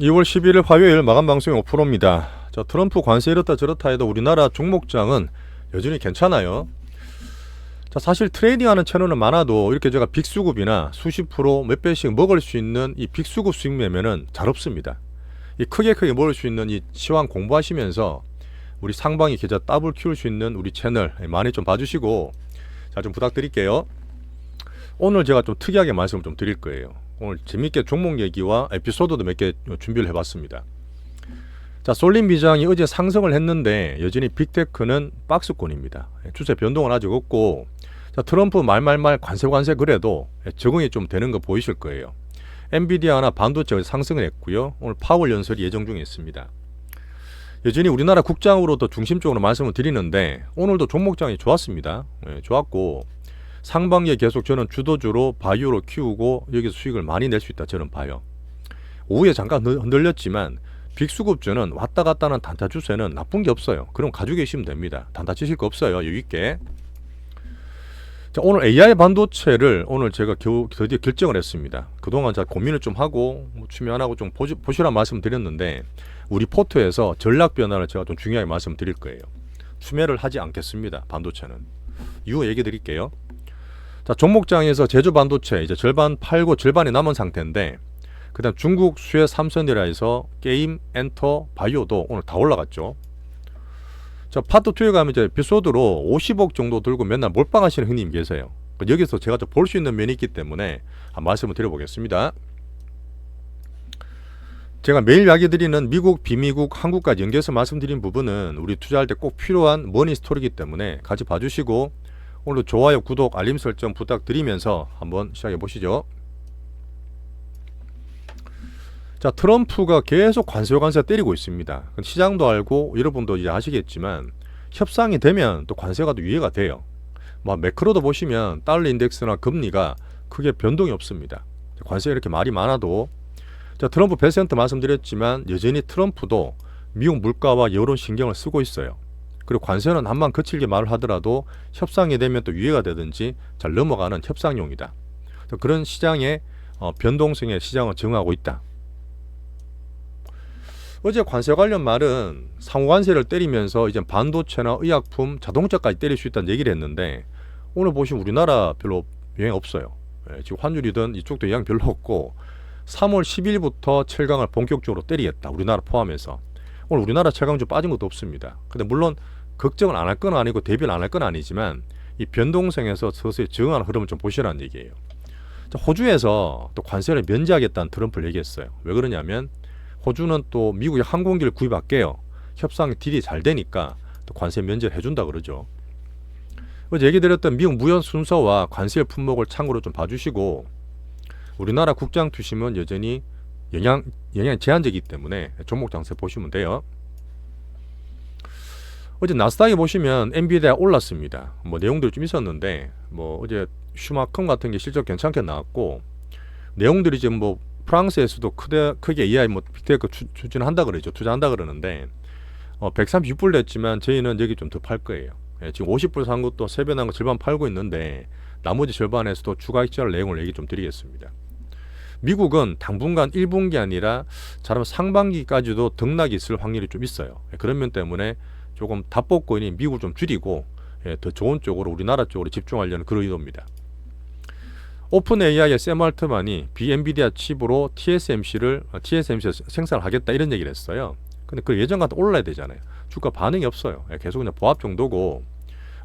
2월 11일 화요일 마감 방송이 5%입니다. 자, 트럼프 관세 이렇다 저렇다 해도 우리나라 종목장은 여전히 괜찮아요. 자, 사실 트레이딩하는 채널은 많아도 이렇게 제가 빅수급이나 수십 프로 몇 배씩 먹을 수 있는 이 빅수급 수익 매매는 잘 없습니다. 이 크게 크게 먹을 수 있는 이 시황 공부하시면서 우리 상방이 계좌 더블 키울 수 있는 우리 채널 많이 좀 봐주시고 자 좀 부탁드릴게요. 오늘 제가 좀 특이하게 말씀을 좀 드릴 거예요. 오늘 재밌게 종목 얘기와 에피소드도 몇 개 준비를 해봤습니다. 자, 솔림 비장이 어제 상승을 했는데 여전히 빅테크는 박스권입니다. 추세 변동은 아직 없고 자, 트럼프 말말말 관세 관세 그래도 적응이 좀 되는 거 보이실 거예요. 엔비디아나 반도체 상승을 했고요. 오늘 파월 연설이 예정 중에 있습니다. 여전히 우리나라 국장으로도 중심적으로 말씀을 드리는데 오늘도 종목장이 좋았습니다. 예, 좋았고 상반기에 계속 저는 주도주로 바이오로 키우고 여기서 수익을 많이 낼 수 있다 저는 봐요. 오후에 잠깐 흔들- 흔들렸지만 빅수급주는 왔다 갔다 하는 단타 주세는 나쁜 게 없어요. 그럼 가지고 계시면 됩니다. 단타 치실 거 없어요. 여유 있게. 자, 오늘 AI 반도체를 오늘 제가 겨우 드디어 결정을 했습니다. 그동안 제가 고민을 좀 하고 뭐 추미 안 하고 좀 보시, 보시라 말씀 드렸는데 우리 포트에서 전략 변화를 제가 좀 중요하게 말씀드릴 거예요. 추매를 하지 않겠습니다. 반도체는. 이유 얘기 드릴게요. 자, 종목장에서 제주 반도체 이제 절반 팔고 절반이 남은 상태인데 그다음 중국 수혜 삼성이라해서 게임, 엔터, 바이오도 오늘 다 올라갔죠. 자, 파트 2에 가면 이제 에피소드로 50억 정도 들고 맨날 몰빵하시는 형님 계세요. 그 여기서 제가 볼수 있는 면이 있기 때문에 한 말씀을 드려보겠습니다. 제가 매일 이야기 드리는 미국, 비미국, 한국까지 연계해서 말씀드린 부분은 우리 투자할 때 꼭 필요한 머니 스토리이기 때문에 같이 봐주시고 오늘도 좋아요, 구독, 알림 설정 부탁드리면서 한번 시작해 보시죠. 자, 트럼프가 계속 관세 관세 때리고 있습니다. 시장도 알고 여러분도 이제 아시겠지만 협상이 되면 또 관세가 또 유예가 돼요. 뭐 매크로도 보시면 달러 인덱스나 금리가 크게 변동이 없습니다. 관세 이렇게 말이 많아도 자, 트럼프 베센트 말씀드렸지만 여전히 트럼프도 미국 물가와 여론 신경을 쓰고 있어요. 그리고 관세는 한만 거칠게 말을 하더라도 협상이 되면 또 유예가 되든지 잘 넘어가는 협상용이다. 그런 시장의 어, 변동성에 시장을 정하고 있다. 어제 관세 관련 말은 상호 관세를 때리면서 이제 반도체나 의약품, 자동차까지 때릴 수 있다는 얘기를 했는데 오늘 보시면 우리나라 별로 영향 없어요. 예, 지금 환율이든 이쪽도 영향 별로 없고 3월 10일부터 철강을 본격적으로 때리겠다. 우리나라 포함해서 오늘 우리나라 철강주 빠진 것도 없습니다. 근데 물론 걱정을 안할 건 아니고 대비를 안 할 건 아니지만 이 변동성에서 서서히 적응하는 흐름을 좀 보시라는 얘기예요. 자, 호주에서 또 관세를 면제하겠다는 트럼프를 얘기했어요. 왜 그러냐면 호주는 또 미국의 항공기를 구입할게요. 협상 딜이 잘 되니까 또 관세 면제를 해준다 그러죠. 어제 얘기 드렸던 미국 무역 순서와 관세 품목을 참고로 좀 봐주시고 우리나라 국장 투심은 여전히 영향 영향 제한적이기 때문에 종목 장세 보시면 돼요. 어제 나스닥에 보시면 엔비디아 올랐습니다. 뭐 내용들이 좀 있었는데 뭐 어제 슈마컴 같은 게 실적 괜찮게 나왔고 내용들이 지금 뭐 프랑스에서도 크게 크게 AI 뭐 빅테크 추- 추진한다 그러죠. 투자한다 그러는데 어 136불 냈지만 저희는 여기 좀 더 팔 거예요. 예, 지금 50불 산 것도 세배 난거 절반 팔고 있는데 나머지 절반에서도 추가 익절 내용을 얘기 좀 드리겠습니다. 미국은 당분간 1분기 아니라 잘하면 상반기까지도 등락이 있을 확률이 좀 있어요. 예, 그런 면 때문에 조금 답복권이 미국을 좀 줄이고 예, 더 좋은 쪽으로 우리나라 쪽으로 집중하려는 그런 의도입니다. 오픈 AI의 샘 알트만이 비엔비디아 칩으로 TSMC를 TSMC 생산을 하겠다 이런 얘기를 했어요. 근데 그 예전 같은 올라야 되잖아요. 주가 반응이 없어요. 예, 계속 그냥 보합 정도고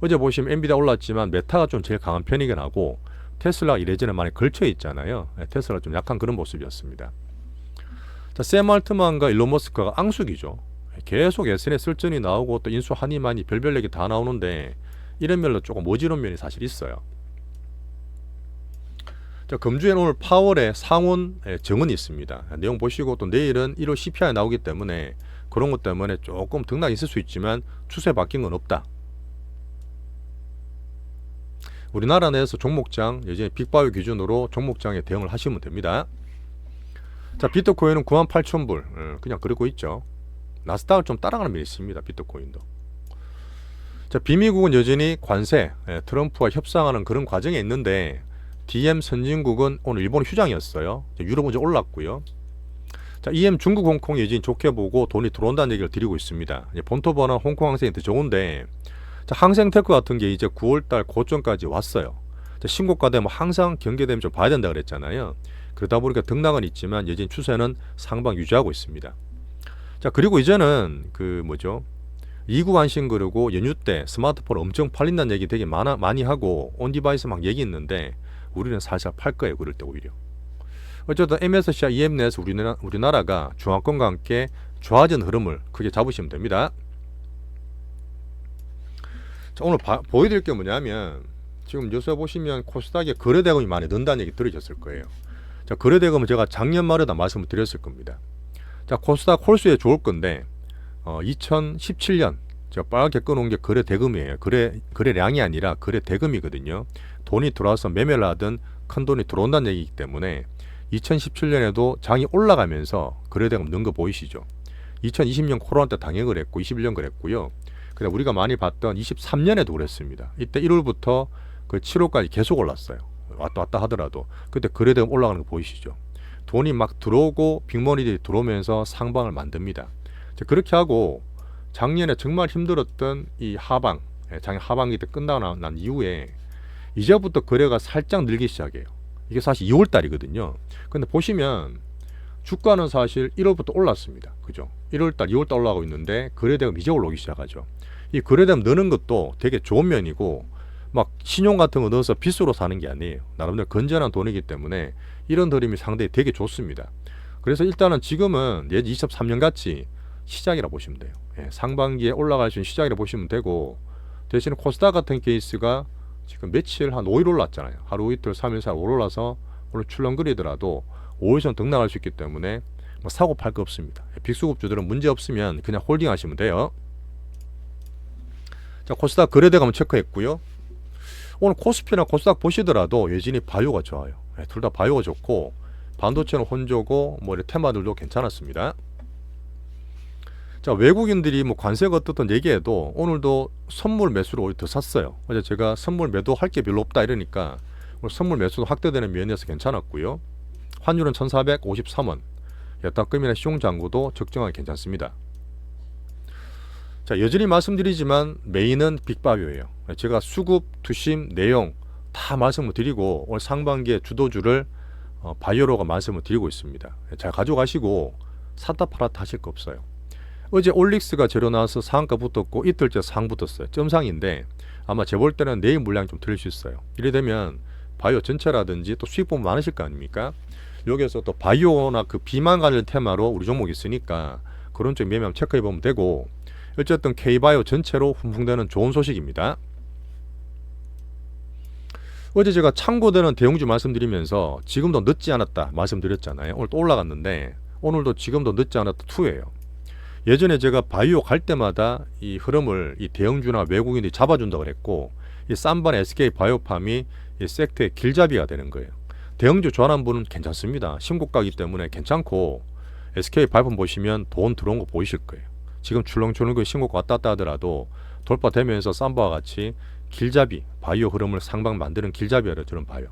어제 보시면 엔비디아 올랐지만 메타가 좀 제일 강한 편이긴 하고 테슬라 이래저래 많이 걸쳐 있잖아요. 예, 테슬라 좀 약한 그런 모습이었습니다. 자, 샘 알트만과 일론 머스크가 앙숙이죠. 예, 계속 SNS 설전이 나오고 또 인수 한이만이 별별 얘기 다 나오는데 이런 면로 조금 어지러운 면이 사실 있어요. 자, 금주에는 오늘 파월의 상원 예, 정원이 있습니다. 내용 보시고 또 내일은 1월 CPI 나오기 때문에 그런 것 때문에 조금 등락이 있을 수 있지만 추세 바뀐 건 없다. 우리나라 내에서 종목장 여전히 빅바이오 기준으로 종목장에 대응을 하시면 됩니다. 자 비트코인은 98,000불 어, 그냥 그러고 있죠. 나스닥을 좀 따라가는 면이 있습니다. 비트코인도. 자 비미국은 여전히 관세 예, 트럼프와 협상하는 그런 과정에 있는데 DM 선진국은 오늘 일본 휴장이었어요. 자, 유럽은 이제 올랐고요. 자, EM 중국 홍콩 여진 좋게 보고 돈이 들어온다는 얘기를 드리고 있습니다. 이제 본토버는 홍콩 항생이 더 좋은데 자, 항생테크 같은 게 이제 9월달 고점까지 왔어요. 자, 신고가 되면 항상 경계되면 좀 봐야 된다 그랬잖아요. 그러다 보니까 등락은 있지만 여진 추세는 상방 유지하고 있습니다. 자 그리고 이제는 그 뭐죠 이구 안심 그러고 연휴 때 스마트폰 엄청 팔린다는 얘기 되게 많아, 많이 하고 온 디바이스 막 얘기 있는데 우리는 살살 팔 거예요 그럴 때 오히려 어쨌든 MSCI EMN에서 우리나라, 우리나라가 중화권과 함께 좋아진 흐름을 크게 잡으시면 됩니다 자 오늘 바, 보여드릴 게 뭐냐면 지금 요새 보시면 코스닥에 거래대금이 많이 는다는 얘기 들으셨을 거예요 자 거래대금은 제가 작년 말에 다 말씀을 드렸을 겁니다 자 코스닥 홀수에 좋을 건데 어, 2017년 제가 빨갛게 꺼놓은 게 거래 대금이에요. 거래 거래량이 아니라 거래 대금이거든요. 돈이 들어와서 매매를 하든 큰 돈이 들어온다는 얘기이기 때문에 2017년에도 장이 올라가면서 거래 대금 는 거 보이시죠? 2020년 코로나 때 당행을 했고 21년 그랬고요. 그다음 우리가 많이 봤던 23년에도 그랬습니다. 이때 1월부터 그 7월까지 계속 올랐어요. 왔다 갔다 하더라도 그때 거래 대금 올라가는 거 보이시죠? 돈이 막 들어오고 빅머니들이 들어오면서 상방을 만듭니다. 자, 그렇게 하고 작년에 정말 힘들었던 이 하방, 예, 작년 하반기 때 끝나고 난 이후에 이제부터 거래가 살짝 늘기 시작해요. 이게 사실 2월 달이거든요. 근데 보시면 주가는 사실 1월부터 올랐습니다. 그죠? 1월 달, 2월 달 올라가고 있는데 거래대금 이제 올라오기 시작하죠. 이 거래대금 느는 것도 되게 좋은 면이고 막 신용 같은 거 넣어서 빚으로 사는 게 아니에요. 나름대로 건전한 돈이기 때문에 이런 흐름이 상당히 되게 좋습니다. 그래서 일단은 지금은 예 23년 같이 시작이라 보시면 돼요. 예, 상반기에 올라갈 수 있는 시작이라 보시면 되고 대신에 코스닥 같은 케이스가 지금 며칠 한 5일 올랐잖아요. 하루 이틀 3일 사이 올라서 오늘 출렁거리더라도 5일선 등락할 수 있기 때문에 뭐 사고 팔 거 없습니다. 예, 빅수급주들은 문제 없으면 그냥 홀딩 하시면 돼요. 자 코스닥 거래대금 체크했고요. 오늘 코스피나 코스닥 보시더라도 여전히 바이오가 좋아요. 예, 둘다 바이오가 좋고 반도체는 혼조고 뭐 이런 테마들도 괜찮았습니다. 자 외국인들이 뭐 관세가 어떻든 얘기해도 오늘도 선물 매수로 오히려 더 샀어요. 어제 제가 선물 매도 할 게 별로 없다 이러니까 오늘 선물 매수도 확대되는 면에서 괜찮았고요. 환율은 1,453원. 여타금이나 시용장구도 적정하게 괜찮습니다. 자 여전히 말씀드리지만 메인은 빅바이오예요. 제가 수급, 투심, 내용 다 말씀을 드리고 오늘 상반기에 주도주를 어, 바이오로가 말씀을 드리고 있습니다. 잘 가져가시고 샀다 팔았다 하실 거 없어요. 어제 올릭스가 재료 나와서 상한가 붙었고 이틀째 상 붙었어요. 점상인데 아마 제볼 때는 내일 물량이 좀 들릴 수 있어요. 이래 되면 바이오 전체라든지 또 수익 보면 많으실 거 아닙니까? 여기에서 또 바이오나 그 비만 관련 테마로 우리 종목이 있으니까 그런 쪽 매매하면 체크해 보면 되고 어쨌든 K바이오 전체로 훈풍되는 좋은 소식입니다. 어제 제가 참고되는 대형주 말씀드리면서 지금도 늦지 않았다 말씀드렸잖아요. 오늘 또 올라갔는데 오늘도 지금도 늦지 않았다 2예요. 예전에 제가 바이오 갈 때마다 이 흐름을 이 대형주나 외국인들이 잡아준다고 그랬고 이 쌈반 SK 바이오팜이 이 섹터의 길잡이가 되는 거예요. 대형주 분은 괜찮습니다. 신고가기 때문에 괜찮고 SK 바이오팜 보시면 돈 들어온 거 보이실 거예요. 지금 출렁출렁 그 신고가 왔다 갔다 하더라도 돌파되면서 쌈바와 같이 길잡이 바이오 흐름을 상방 만드는 길잡이라 저는 봐요.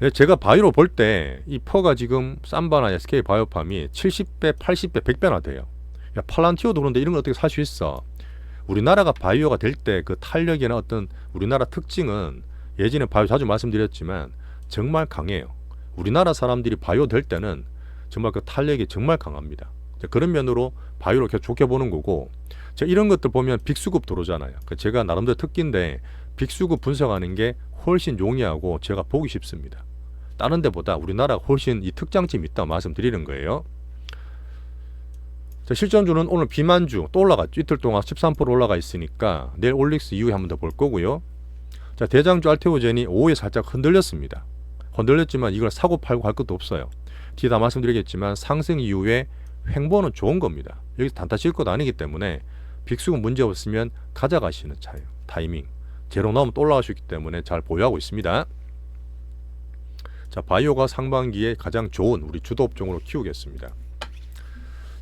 네, 제가 바이오로 볼 때 이 퍼가 지금 삼바나 SK 바이오팜이 70배, 80배, 100배나 돼요. 야, 팔란티오도 그런데 이런 거 어떻게 살 수 있어? 우리나라가 바이오가 될 때 그 탄력이나 어떤 우리나라 특징은 예전에 바이오 자주 말씀드렸지만 정말 강해요. 우리나라 사람들이 바이오 될 때는 정말 그 탄력이 정말 강합니다. 그런 면으로 바이오를 이렇게 좋게 보는 거고 자, 이런 것들 보면 빅수급 들어오잖아요. 그 제가 나름대로 특기인데 빅수급 분석하는 게 훨씬 용이하고 제가 보기 쉽습니다. 다른 데보다 우리나라가 훨씬 이 특장점이 있다고 말씀드리는 거예요. 자, 실전주는 오늘 비만주 또 올라갔죠. 이틀 동안 13% 올라가 있으니까 내일 올릭스 이후에 한번 더 볼 거고요. 자, 대장주 알테오젠이 오후에 살짝 흔들렸습니다. 흔들렸지만 이걸 사고 팔고 할 것도 없어요. 뒤에 다 말씀드리겠지만 상승 이후에 횡보는 좋은 겁니다. 여기서 단타 칠것 아니기 때문에 빅수가 문제 없으면 가져가시는 차예요. 타이밍. 제로 나오면 또 올라갈 수 있기 때문에 잘 보유하고 있습니다. 자, 바이오가 상반기에 가장 좋은 우리 주도 업종으로 키우겠습니다.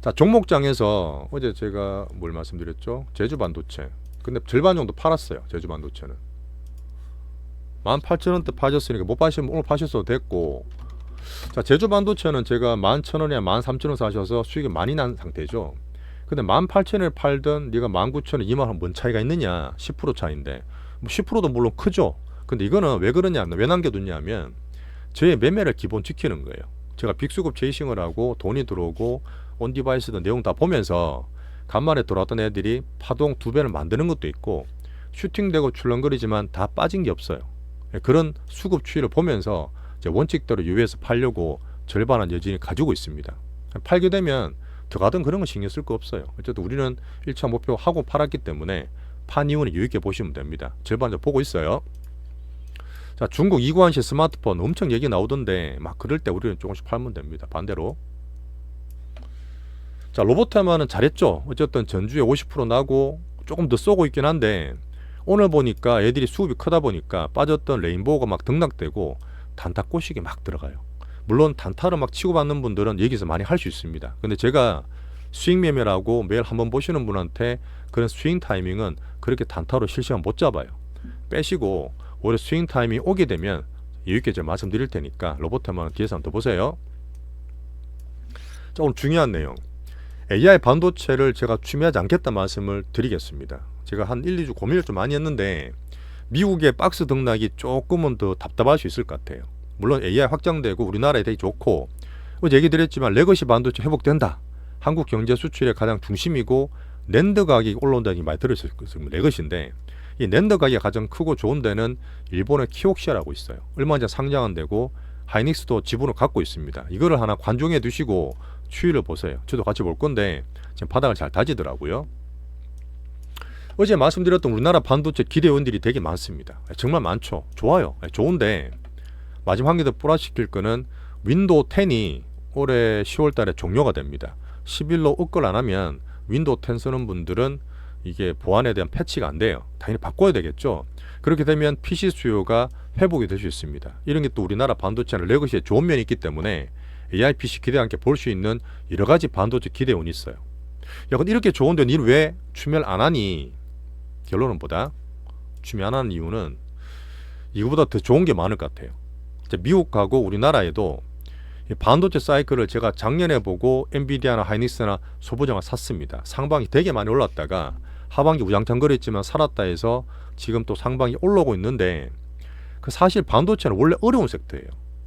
자, 종목장에서 어제 제가 뭘 말씀드렸죠? 제주 반도체. 근데 절반 정도 팔았어요. 제주 반도체는. 18,000원대 파셨으니까 못 파시면 오늘 파셨어도 됐고 자 제주 반도체는 제가 11,000원에 13,000원 사셔서 수익이 많이 난 상태죠. 근데 18,000원에 팔던 네가 19,000원 2만 원뭔 차이가 있느냐? 10% 차인데 뭐 10%도 물론 크죠. 근데 이거는 왜 그러냐? 왜 남겨뒀냐면 저의 매매를 기본 지키는 거예요. 제가 빅수급 제이싱을 하고 돈이 들어오고 온 디바이스도 내용 다 보면서 간만에 돌아왔던 애들이 파동 두 배를 만드는 것도 있고 슈팅되고 출렁거리지만 다 빠진 게 없어요. 예, 그런 수급 추이를 보면서 원칙대로 유예해서 팔려고 절반한 여진이 가지고 있습니다. 팔게 되면 들어가던 그런 거 신경 쓸 거 없어요. 어쨌든 우리는 1차 목표 하고 팔았기 때문에 판 이후는 유익해 보시면 됩니다. 절반 이제 보고 있어요. 자, 중국 이구한시 스마트폰 엄청 얘기 나오던데 막 그럴 때 우리는 조금씩 팔면 됩니다. 반대로. 자, 로보테마는 잘했죠. 어쨌든 전주에 50% 나고 조금 더 쏘고 있긴 한데 오늘 보니까 애들이 수급이 크다 보니까 빠졌던 레인보우가 막 등락되고 단타 꼬시기 막 들어가요. 물론 단타를 막 치고받는 분들은 여기서 많이 할 수 있습니다. 근데 제가 스윙 매매라고 매일 한번 보시는 분한테 그런 스윙 타이밍은 그렇게 단타로 실시간 못 잡아요. 빼시고 오히려 스윙 타이밍이 오게 되면 여유있게 제가 말씀드릴 테니까 로봇테만 뒤에서 한번 더 보세요. 자, 오늘 중요한 내용. AI 반도체를 제가 취미하지 않겠다 말씀을 드리겠습니다. 제가 한 1, 2주 고민을 좀 많이 했는데 미국의 박스 등락이 조금은 더 답답할 수 있을 것 같아요. 물론 AI 확장되고 우리나라에 되게 좋고 어제 얘기 드렸지만 레거시 반도체 회복된다. 한국 경제 수출의 가장 중심이고 낸드 가격이 올라온다는 얘기 많이 들으셨을 거예요. 레거시인데 이 낸드 가격이 가장 크고 좋은 데는 일본의 키옥시아라고 있어요. 얼마 전에 상장한 데고 하이닉스도 지분을 갖고 있습니다. 이거를 하나 관종해 두시고 추이를 보세요. 저도 같이 볼 건데 지금 바닥을 잘 다지더라고요. 어제 말씀드렸던 우리나라 반도체 기대원들이 되게 많습니다. 정말 많죠. 좋아요. 좋은데 마지막 한개더 플러시킬 거는 윈도우 10이 올해 10월 달에 종료가 됩니다. 10일로 up글 안 하면 윈도우 10 쓰는 분들은 이게 보안에 대한 패치가 안 돼요. 당연히 바꿔야 되겠죠. 그렇게 되면 PC 수요가 회복이 될 수 있습니다. 이런 게 또 우리나라 반도체는 레거시에 좋은 면이 있기 때문에 AI PC 기대와 함께 볼 수 있는 여러 가지 반도체 기대원이 있어요. 야, 근데 이렇게 좋은데 니는 왜 추멸 안 하니? 결론은 보다 추멸 안 하는 이유는 이거보다 더 좋은 게 많을 것 같아요. 미국하고 우리나라에도 이 반도체 사이클을 제가 작년에 보고 엔비디아나 하이닉스나 소보정을 샀습니다. 상방이 되게 많이 올랐다가 하반기 우장창거렸지만 살았다 해서 지금 또 상방이 올라오고 있는데 그 사실 반도체는 원래 어려운 섹터예요.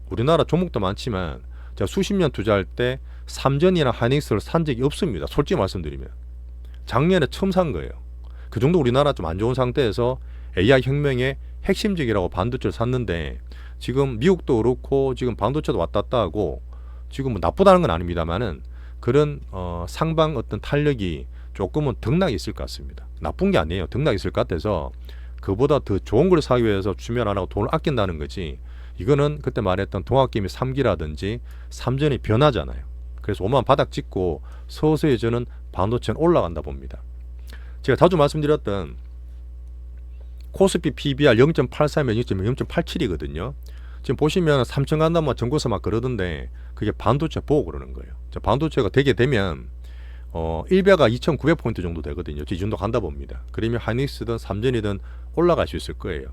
우리나라 종목도 많지만 제가 수십 년 투자할 때 삼전이나 하이닉스를 산 적이 없습니다. 솔직히 말씀드리면 작년에 처음 산 거예요. 그 정도 우리나라 좀 안 좋은 상태에서 AI 혁명의 핵심적이라고 반도체를 샀는데 지금 미국도 그렇고 지금 반도체도 왔다 갔다 하고 지금 뭐 나쁘다는 건 아닙니다만은 그런 어 상방 어떤 탄력이 조금은 등락이 있을 것 같습니다. 나쁜 게 아니에요. 등락이 있을 것 같아서 그보다 더 좋은 걸 사기 위해서 주면 안 하고 돈을 아낀다는 거지. 이거는 그때 말했던 동학개미 3기라든지 삼전이 변하잖아요. 그래서 오만 바닥 찍고 서서히 저는 반도체는 올라간다 봅니다. 제가 자주 말씀드렸던 코스피 PBR 0.83면 0.87이거든요. 지금 보시면 3천 간다면 전고서 막 그러던데 그게 반도체 보고 그러는 거예요. 자, 반도체가 되게 되면 어 1배가 2,900포인트 정도 되거든요. 이 정도 간다 봅니다. 그러면 하이닉스든 삼전이든 올라갈 수 있을 거예요.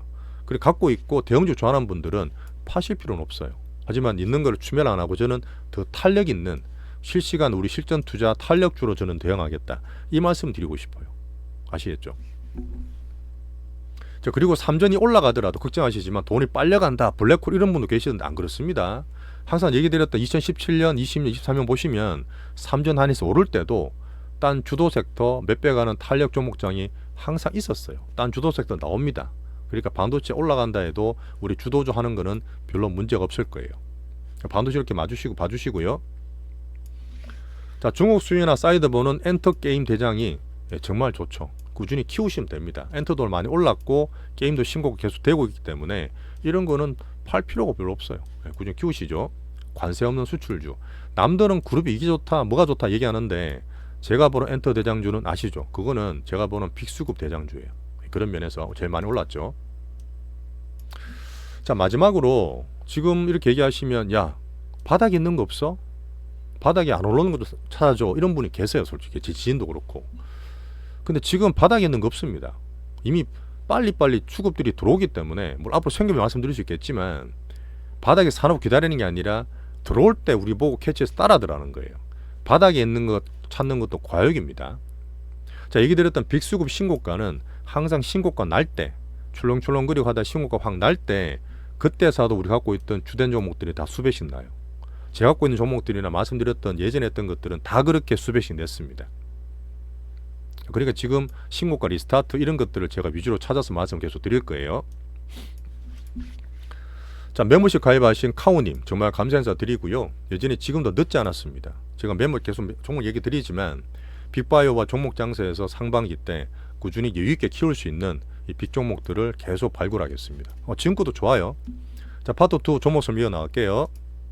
그리고 갖고 있고 대형주 좋아하는 분들은 파실 필요는 없어요. 하지만 있는 걸 추멸 안 하고 저는 더 탄력 있는 실시간 우리 실전 투자 탄력주로 저는 대응하겠다. 이 말씀 드리고 싶어요. 아시겠죠? 자, 그리고 삼전이 올라가더라도 걱정하시지만 돈이 빨려간다. 블랙홀 이런 분도 계시던데 안 그렇습니다. 항상 얘기 드렸던 2017년, 20년, 23년 보시면 삼전 한에서 오를 때도 딴 주도 섹터 몇배 가는 탄력 종목장이 항상 있었어요. 딴 주도 섹터 나옵니다. 그러니까 반도체 올라간다 해도 우리 주도주 하는 거는 별로 문제가 없을 거예요. 반도체 이렇게 맞주시고 봐주시고요. 자, 중국 수요나 사이드 보는 엔터 게임 대장이 예, 정말 좋죠. 꾸준히 키우시면 됩니다. 엔터도 많이 올랐고 게임도 신고가 계속 되고 있기 때문에 이런 거는 팔 필요가 별로 없어요. 예, 꾸준히 키우시죠. 관세 없는 수출주. 남들은 그룹이 이게 좋다, 뭐가 좋다 얘기하는데 제가 보는 엔터 대장주는 아시죠? 그거는 제가 보는 빅수급 대장주예요. 그런 면에서 제일 많이 올랐죠. 자 마지막으로 지금 이렇게 얘기하시면 야 바닥에 있는 거 없어? 바닥에 안 올라오는 것도 찾아줘 이런 분이 계세요 솔직히 제 지인도 그렇고 근데 지금 바닥에 있는 거 없습니다 이미 빨리빨리 수급들이 들어오기 때문에 뭐 앞으로 생기면 말씀드릴 수 있겠지만 바닥에 사놓고 기다리는 게 아니라 들어올 때 우리 보고 캐치해서 따라들라는 거예요. 바닥에 있는 것 찾는 것도 과욕입니다. 자, 얘기 드렸던 빅수급 신고가는 항상 신고가 날 때 출렁출렁거리고 하다 신고가 확 날 때 그때 사도 우리 갖고 있던 주된 종목들이 다 수배씩 나요. 제가 갖고 있는 종목들이나 말씀드렸던 예전에 했던 것들은 다 그렇게 수배씩 냈습니다. 그러니까 지금 신고가 리스타트 이런 것들을 제가 위주로 찾아서 말씀 계속 드릴 거예요. 자 메모식 가입하신 카우님 정말 감사 인사 드리고요. 여전히 지금도 늦지 않았습니다. 제가 메모 계속 종목 얘기 드리지만 빅바이오와 종목 장세에서 상반기 때 꾸준히 여유 있게 키울 수 있는 이 빅 종목들을 계속 발굴하겠습니다. 어, 지금 것도 좋아요. 자 파트 2 종목 좀 이어 나갈게요.